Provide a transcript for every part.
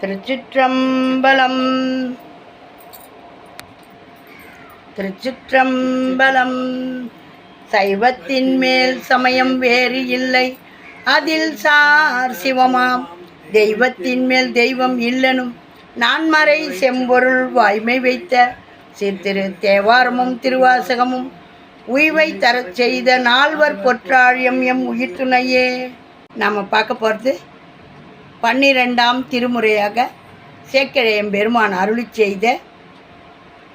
திருச்சிற்றம்பலம். திருச்சிற்றம்பலம். சைவத்தின் மேல் சமயம் வேறு இல்லை. அதில் சார் சிவமாம். தெய்வத்தின் மேல் தெய்வம் இல்லனும். நான்மறை செம்பொருள் வாய்மை வைத்த சிறு தேவாரமும் திருவாசகமும். உய்வை தரச் செய்த நால்வர் பொற்றாழியம் எம் உயிர் துணையே நாம் பார்க்க போகிறது பன்னிரெண்டாம் திருமுறையாக சேக்கிழையம் பெருமான் அருளி செய்த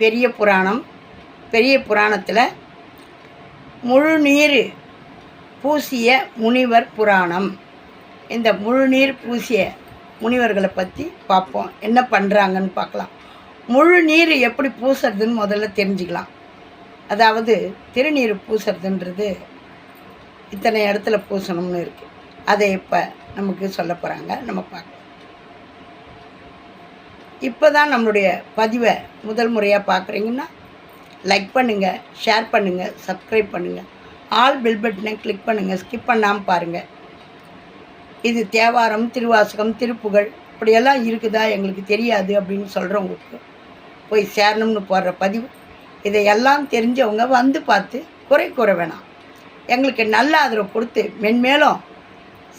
பெரிய புராணம். பெரிய புராணத்தில் முழுநீர் பூசிய முனிவர் புராணம். இந்த முழுநீர் பூசிய முனிவர்களை பற்றி பார்ப்போம். என்ன பண்ணுறாங்கன்னு பார்க்கலாம். முழு நீர் எப்படி பூசுறதுன்னு முதல்ல தெரிஞ்சுக்கலாம். அதாவது திருநீர் பூசுறதுன்றது இத்தனை இடத்துல பூசணும்னு இருக்குது அதை இப்போ நமக்கு சொல்ல போகிறாங்க நம்ம பார்க்கலாம். இப்போ தான் நம்மளுடைய பதிவை முதல் முறையாக பார்க்குறீங்கன்னா லைக் பண்ணுங்கள் ஷேர் பண்ணுங்கள் சப்ஸ்கிரைப் பண்ணுங்கள் ஆல் பில் பட்டனை கிளிக் பண்ணுங்கள் ஸ்கிப் பண்ணாமல் பாருங்கள் இது தேவாரம் திருவாசகம் திருப்புகழ் இப்படியெல்லாம் இருக்குதா எங்களுக்கு தெரியாது அப்படின்னு சொல்கிறவங்களுக்கு போய் சேரணும்னு போடுற பதிவு. இதையெல்லாம் தெரிஞ்சவங்க வந்து பார்த்து குறை கூற வேணாம். எங்களுக்கு நல்ல ஆதரவு கொடுத்து மென்மேலும்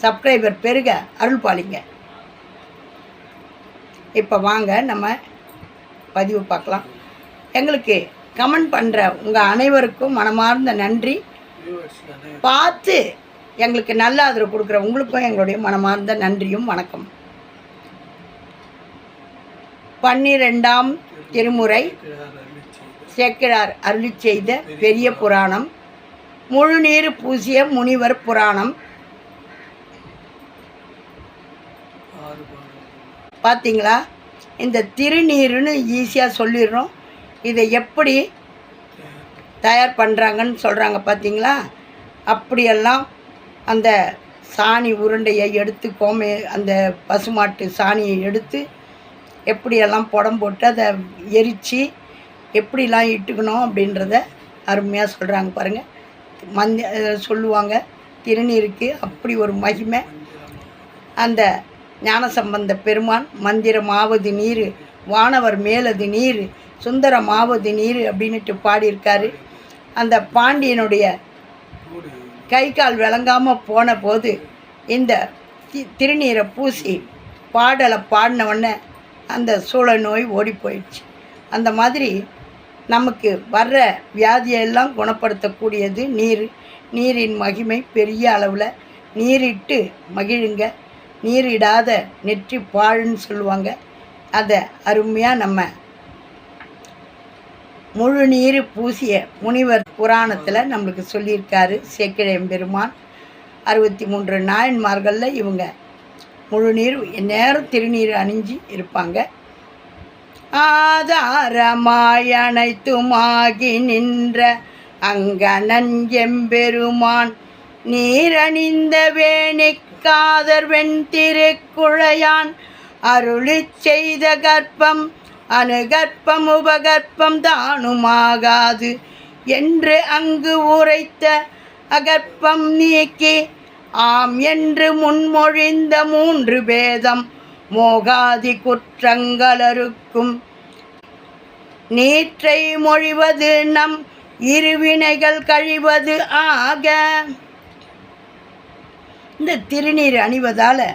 சப்ஸ்கிரைபர் பெருக அருள் பாலிங்க இப்போ வாங்க நம்ம பதிவு பார்க்கலாம். எங்களுக்கு கமெண்ட் பண்ணுற உங்கள் அனைவருக்கும் மனமார்ந்த நன்றி. பார்த்து எங்களுக்கு நல்ல ஆதரவு கொடுக்குற உங்களுக்கும் எங்களுடைய மனமார்ந்த நன்றியும் வணக்கம். பன்னிரெண்டாம் திருமுறை சேக்கிழார் அருளி செய்த பெரிய புராணம். முழுநீர் பூசிய முனிவர் புராணம். பார்த்தீங்களா இந்த திருநீருன்னு ஈஸியாக சொல்லிடுறோம். இதை எப்படி தயார் பண்ணுறாங்கன்னு சொல்கிறாங்க பார்த்தீங்களா அப்படியெல்லாம் அந்த சாணி உருண்டையை எடுத்து கோமே அந்த பசுமாட்டு சாணியை எடுத்து எப்படியெல்லாம் புடம் போட்டு அதை எரித்து எப்படிலாம் இட்டுக்கணும் அப்படின்றத அருமையாக சொல்கிறாங்க பாருங்கள் மந்தி சொல்லுவாங்க திருநீருக்கு அப்படி ஒரு மகிமை. அந்த ஞானசம்பந்த பெருமான் மந்திரமாவது நீர் வானவர் மேலது நீர் சுந்தரமாவது நீர் அப்படின்னுட்டு பாடியிருக்காரு. அந்த பாண்டியனுடைய கை கால் விளங்காமல் போன போது இந்த தி- திருநீரை பூசி பாடலை பாடினவொடனே அந்த சூழ நோய் ஓடி போயிடுச்சு. அந்த மாதிரி நமக்கு வர்ற வியாதியெல்லாம் குணப்படுத்தக்கூடியது நீர். நீரின் மகிமை பெரிய அளவில் நீரிட்டு மகிழுங்க. நீரிடாத நெற்றி பாழுன்னு சொல்லுவாங்க. அதை அருமையாக நம்ம முழு நீர் பூசிய முனிவர் புராணத்தில் நம்மளுக்கு சொல்லியிருக்காரு. சேக்கிழம் பெருமான் அறுபத்தி மூன்று நாயன்மார்களில் இவங்க முழு நீர் நேரம் திருநீர் அணிஞ்சு இருப்பாங்க. ஆதாரமாய் அனைத்துமாகி நின்ற அங்கனன் எம்பெருமான் நீரணிந்த வேணிக்காதர் வெண்திருக்குழையான் அருளிச் செய்த கர்ப்பம் அனுகற்பம் உபகற்பம் தானுமாகாது. என்று அங்கு உரைத்த அகற்பம் நீக்கி ஆம் என்று முன்மொழிந்த மூன்று பேதம் மோகாதி குற்றங்களருக்கும் நீற்றை மொழிவது நம் இருவினைகள் கழிவது ஆக. இந்த திருநீர் அணிவதால்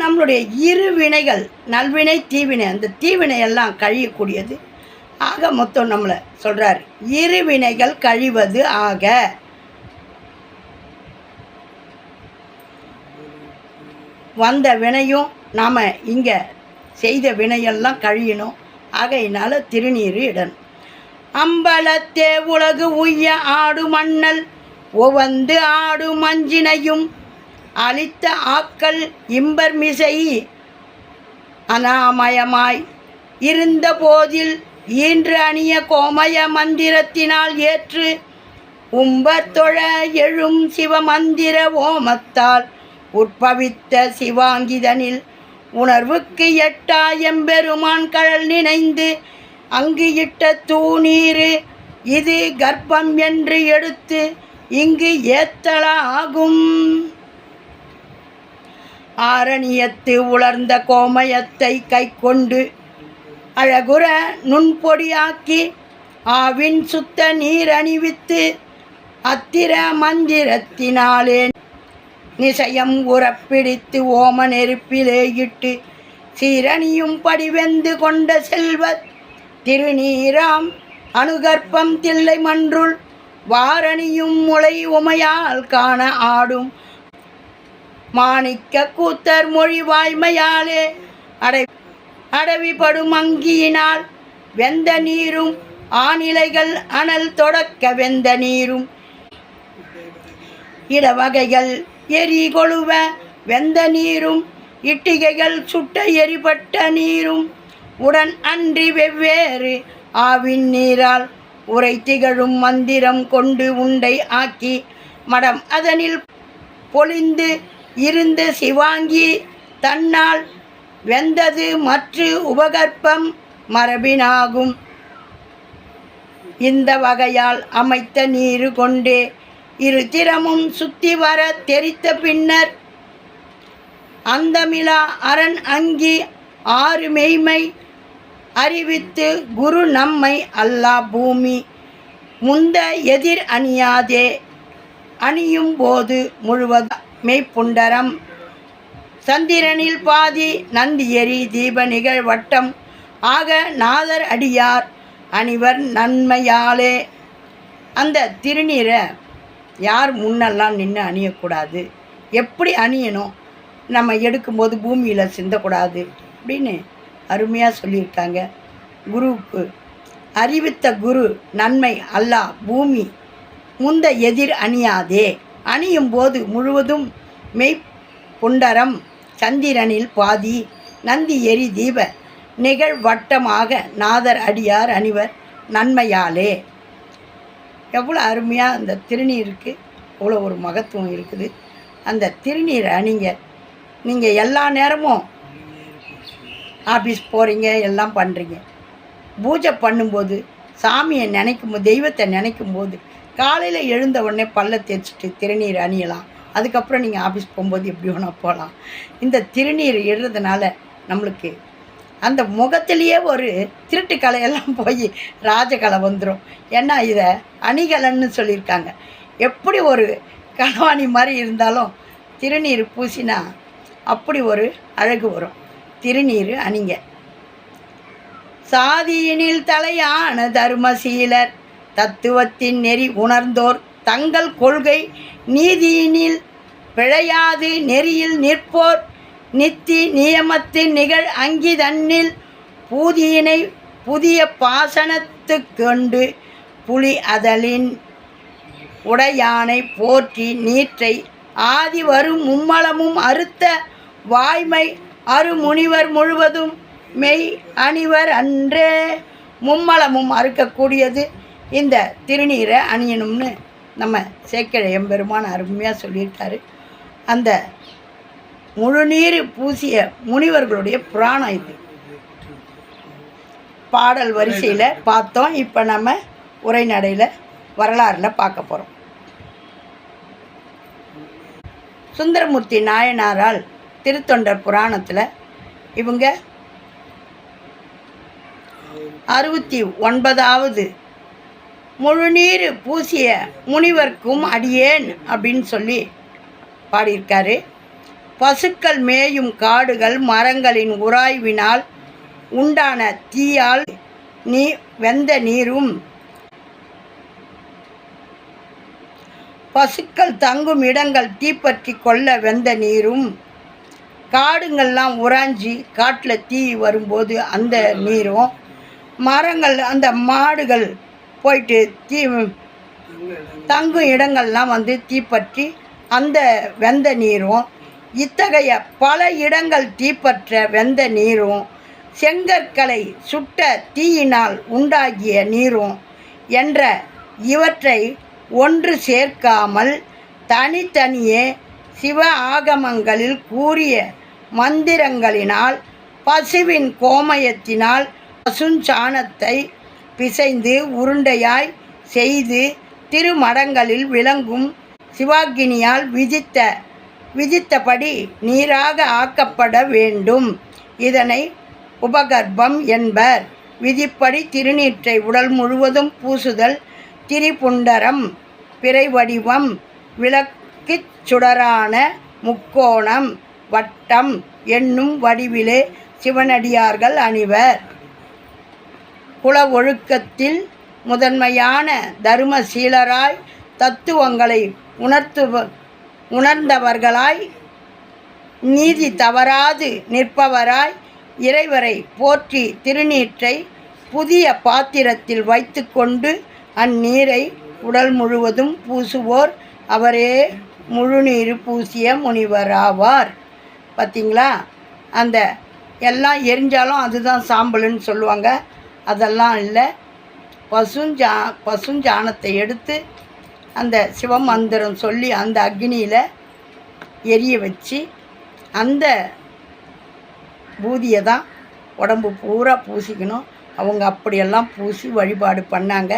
நம்மளுடைய இரு வினைகள் நல்வினை தீவினை அந்த தீவினை எல்லாம் கழியக்கூடியது. ஆக மொத்தம் நம்மளை சொல்கிறார் இரு வினைகள் கழிவது ஆக. வந்த வினையும் நாம் இங்கே செய்த வினையெல்லாம் கழியணும். ஆகையினால் திருநீர் இடணும். அம்பலத்தே உலகு உய்ய ஆடு மண்ணல் ஒவ்வந்து ஆடு மஞ்சினையும் அளித்த ஆக்கள் இம்பர் மிசை அனாமயமாய் இருந்த போதில் ஈன்று அணிய கோமய மந்திரத்தினால் ஏற்று உம்பத்தொழ எழும் சிவமந்திர ஓமத்தால் உற்பவித்த சிவாங்கிதனில் உணர்வுக்கு எட்டாயம்பெருமான் கழல் நினைந்து அங்கு இட்ட தூணீரு இது கர்ப்பம் என்று எடுத்து இங்கு ஏத்தலாகும். ஆரணியத்து உலர்ந்த கோமயத்தை கை கொண்டு அழகுற நுண்பொடியாக்கி ஆவின் சுத்த நீர் அணிவித்து அத்திர மந்திரத்தினாலே நிசயம் உறப்பிடித்து ஓம நெருப்பிலே இட்டு சீரணியும் படிவெந்து கொண்ட செல்வத் திருநீராம் அணுகற்பம் தில்லை மன்றுள் வாரணியும் முளை உமையால் காண ஆடும். மாணிக்க கூத்தர் மொழி வாய்மையாலே அடை அடவிப்படும் அங்கியினால் வெந்த நீரும் ஆணிலைகள் அனல் தொடக்க வெந்த நீரும். இடவகைகள் எரி கொழுவ வெந்த நீரும் இட்டிகைகள் சுட்ட எரிபட்ட நீரும். உடன் அன்றி வெவ்வேறு ஆவின் நீரால் உரை திகழும் மந்திரம் கொண்டு உண்டை ஆக்கி மடம் அதனில் பொழிந்து இருந்த சிவாங்கி தன்னால் வெந்தது மற்ற உபகற்பம் மரபினாகும். இந்த வகையால் அமைத்த நீரு கொண்டே இரு திறமும் சுத்தி வர தெரித்த பின்னர் அந்தமிலா அரண் அங்கி ஆறு மெய்மை அறிவித்து குரு நம்மை அல்லா பூமி. முந்த எதிர் அணியாதே. அணியும் போது முழுவத மெய்ப்புண்டரம். சந்திரனில் பாதி நந்தியரி தீப நிகழ்வட்டம். ஆக நாதர் அடியார் அணிவர் நன்மையாலே. அந்த திருநீரை யார் முன்னெல்லாம் நின்று அணியக்கூடாது? எப்படி அணியணும்? நம்ம எடுக்கும்போது பூமியில் சிந்தக்கூடாது. அப்படின்னு அருமையாக சொல்லியிருக்காங்க. குருவுக்கு அறிவித்த குரு நன்மை அல்லாஹ் பூமி முந்த எதிர் அணியாதே. அணியும் போது முழுவதும் மெய் புண்டரம் சந்திரனில் பாதி நந்தி எரி தீப நிகழ்வட்டமாக நாதர் அடியார் அணிவர் நன்மையாலே. எவ்வளோ அருமையாக அந்த திருநீருக்கு அவ்வளோ ஒரு மகத்துவம் இருக்குது. அந்த திருநீரை அணிங்க. நீங்கள் எல்லா நேரமும் ஆஃபீஸ் போகிறீங்க எல்லாம் பண்ணுறீங்க பூஜை பண்ணும்போது சாமியை நினைக்கும் போது தெய்வத்தை நினைக்கும் போது காலையில் எழுந்த உடனே பல்ல தேய்ச்சிட்டு திருநீர் அணியலாம். அதுக்கப்புறம் நீங்கள் ஆஃபீஸ் போகும்போது எப்படி வேணால் போகலாம் இந்த திருநீர் இடுறதுனால நம்மளுக்கு அந்த முகத்திலேயே ஒரு திருட்டு கலையெல்லாம் போய் ராஜகலை வந்துடும் ஏன்னா இதை அணிகலன்னு சொல்லியிருக்காங்க. எப்படி ஒரு கலவாணி மாதிரி இருந்தாலும் திருநீர் பூசினா அப்படி ஒரு அழகு வரும். திருநீர் அணிங்க. சாதியினில் தலையான தர்மசீலர் தத்துவத்தின் நெறி உணர்ந்தோர் தங்கள் கொள்கை நீதியினில் பிழையாது நெறியில் நிற்போர் நித்தி நியமத்தின் நிகழ் அங்கி தன்னில் பூதியினை புதிய பாசனத்து கொண்டு புலி அதலின் உடையானை போற்றி நீற்றை ஆதி வரும் மும்மலமும் அறுத்த வாய்மை அருமுனிவர் முழுவதும் மெய் அணிவர் அன்றே. மும்மலமும் அறுக்கக்கூடியது. இந்த திருநீரை அணியணும்னு நம்ம சேக்கிழ எம்பெருமான் அருமையாக சொல்லியிருக்காரு. அந்த முழுநீர் பூசிய முனிவர்களுடைய புராணம் இது. பாடல் வரிசையில் பார்த்தோம். இப்போ நம்ம உரைநடையில் வரலாறில் பார்க்க போகிறோம் சுந்தரமூர்த்தி நாயனாரால் திருத்தொண்டர் புராணத்தில் இவங்க அறுபத்தி ஒன்பதாவது முழுநீர் பூசிய முனிவர்க்கும் அடியேன் அப்படின்னு சொல்லி பாடியிருக்காரு. பசுக்கள் மேயும் காடுகள் மரங்களின் உராய்வினால் உண்டான தீயால் நீ வெந்த நீரும். பசுக்கள் தங்கும் இடங்கள் தீப்பற்றி கொள்ள வெந்த நீரும். காடுங்கள்லாம் உராஞ்சி காட்டில் தீ வரும்போது அந்த நீரும் மரங்கள் அந்த மாடுகள் போயிட்டு தீ தங்கும் இடங்கள்லாம் வந்து தீப்பற்றி அந்த வெந்த நீரும் இத்தகைய பல இடங்கள் தீப்பற்ற வெந்த நீரும் செங்கற்களை சுட்ட தீயினால் உண்டாகிய நீரும் என்ற இவற்றை ஒன்று சேர்க்காமல் தனித்தனியே சிவ ஆகமங்களில் கூறிய மந்திரங்களினால் பசுவின் கோமயத்தினால் பசுஞ்சாணத்தை பிசைந்து உருண்டையாய் செய்து திருமடங்களில் விளங்கும் சிவாகினியால் விதித்த விதித்தபடி நீராக ஆக்கப்பட வேண்டும். இதனை உபகர்ப்பம் என்பர். விதிப்படி திருநீற்றை உடல் முழுவதும் பூசுதல் திரிபுண்டரம் பிறை வடிவம் விளக்கிச் சுடரான முக்கோணம் வட்டம் என்னும் வடிவிலே சிவனடியார்கள் அணிவர். குல ஒழுக்கத்தில் முதன்மையான தருமசீலராய் தத்துவங்களை உணர்த்துவ உணர்ந்தவர்களாய் நீதி தவறாது நிற்பவராய் இறைவரை போற்றி திருநீற்றை புதிய பாத்திரத்தில் வைத்துக்கொண்டு அந்நீரை உடல் முழுவதும் பூசுவோர். அவரே முழுநீர் பூசிய முனிவராவார். பார்த்தீங்களா அந்த எல்லாம் எரிஞ்சாலும் அதுதான் சாம்பலுன்னு சொல்லுவாங்க. அதெல்லாம் இல்லை. பசுஞ்சா பசுஞ்சாணத்தை எடுத்து அந்த சிவமந்திரம் சொல்லி அந்த அக்னியில் எரிய வச்சு அந்த பூதியை தான் உடம்பு பூரா பூசிக்கணும். அவங்க அப்படியெல்லாம் பூசி வழிபாடு பண்ணாங்க.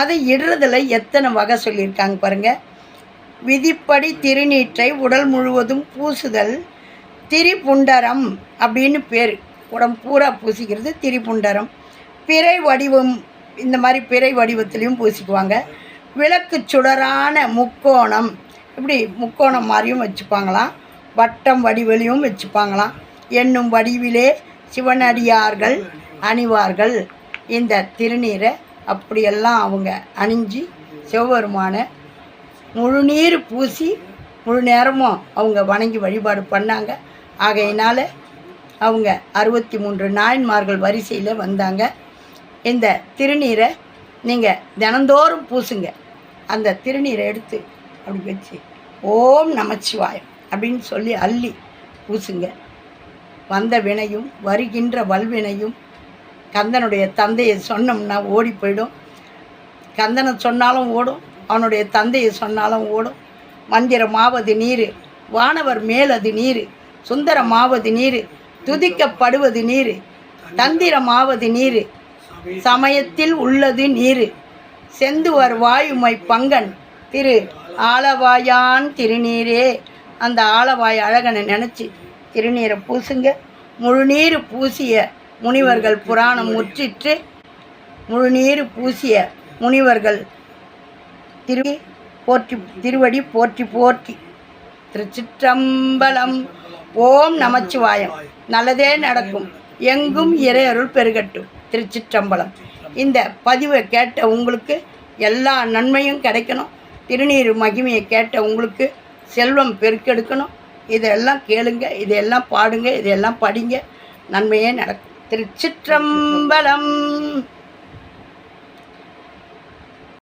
அதை இடுறதில் எத்தனை வகை சொல்லியிருக்காங்க பாருங்கள் விதிப்படி திருநீற்றை உடல் முழுவதும் பூசுதல் திரிபுண்டரம் அப்படின்னு பேர். உடம்பு பூரா பூசிக்கிறது திரிபுண்டரம். பிறை வடிவம் இந்த மாதிரி பிறை வடிவத்துலேயும் பூசிக்குவாங்க. விளக்கு சுடரான முக்கோணம் இப்படி முக்கோணம் மாதிரியும் வச்சுப்பாங்களாம். வட்டம் வடிவிலையும் வச்சுப்பாங்களாம். என்னும் வடிவிலே சிவனடியார்கள் அணிவார்கள். இந்த திருநீரை அப்படியெல்லாம் அவங்க அணிஞ்சு சிவபெருமானை முழுநீர் பூசி முழு நேரமும் அவங்க வணங்கி வழிபாடு பண்ணாங்க. ஆகையினால் அவங்க அறுபத்தி மூன்று நாயன்மார்கள் வரிசையில் வந்தாங்க. இந்த திருநீரை நீங்கள் தினந்தோறும் பூசுங்க. அந்த திருநீரை எடுத்து அப்படி வச்சு ஓம் நமச்சிவாயம் அப்படின்னு சொல்லி அள்ளி பூசுங்க. வந்த வினையும் வருகின்ற வல்வினையும் கந்தனுடைய தந்தையை சொன்னோம்னா ஓடி போயிடும். கந்தனை சொன்னாலும் ஓடும் அவனுடைய தந்தையை சொன்னாலும் ஓடும். மந்திரமாவது நீர் வானவர் மேலது நீர் சுந்தரமாவது நீர் துதிக்கப்படுவது நீர் தந்திரமாவது நீர் சமயத்தில் உள்ளது நீர். செந்துவர் வாயுமை பங்கன் திரு ஆலவாயான் திருநீரே. அந்த ஆலவாய் அழகனை நினச்சி திருநீரை பூசுங்க. முழுநீர் பூசிய முனிவர்கள் புராணம் முற்றிற்று. முழுநீர் பூசிய முனிவர்கள் திரு போற்றி திருவடி போற்றி போற்றி. திருச்சிற்றம்பலம் ஓம் நமச்சிவாயம். நல்லதே நடக்கும். எங்கும் இறையருள் பெருகட்டும். திருச்சிற்றம்பலம். இந்த பதிவை கேட்ட உங்களுக்கு எல்லா நன்மையும் கிடைக்கணும். திருநீர் மகிமையை கேட்ட உங்களுக்கு செல்வம் பெருக்கெடுக்கணும். இதெல்லாம் கேளுங்க இதெல்லாம் பாடுங்க இதெல்லாம் படிங்க. நன்மையே நடக்கும். திருச்சிற்றம்பலம்.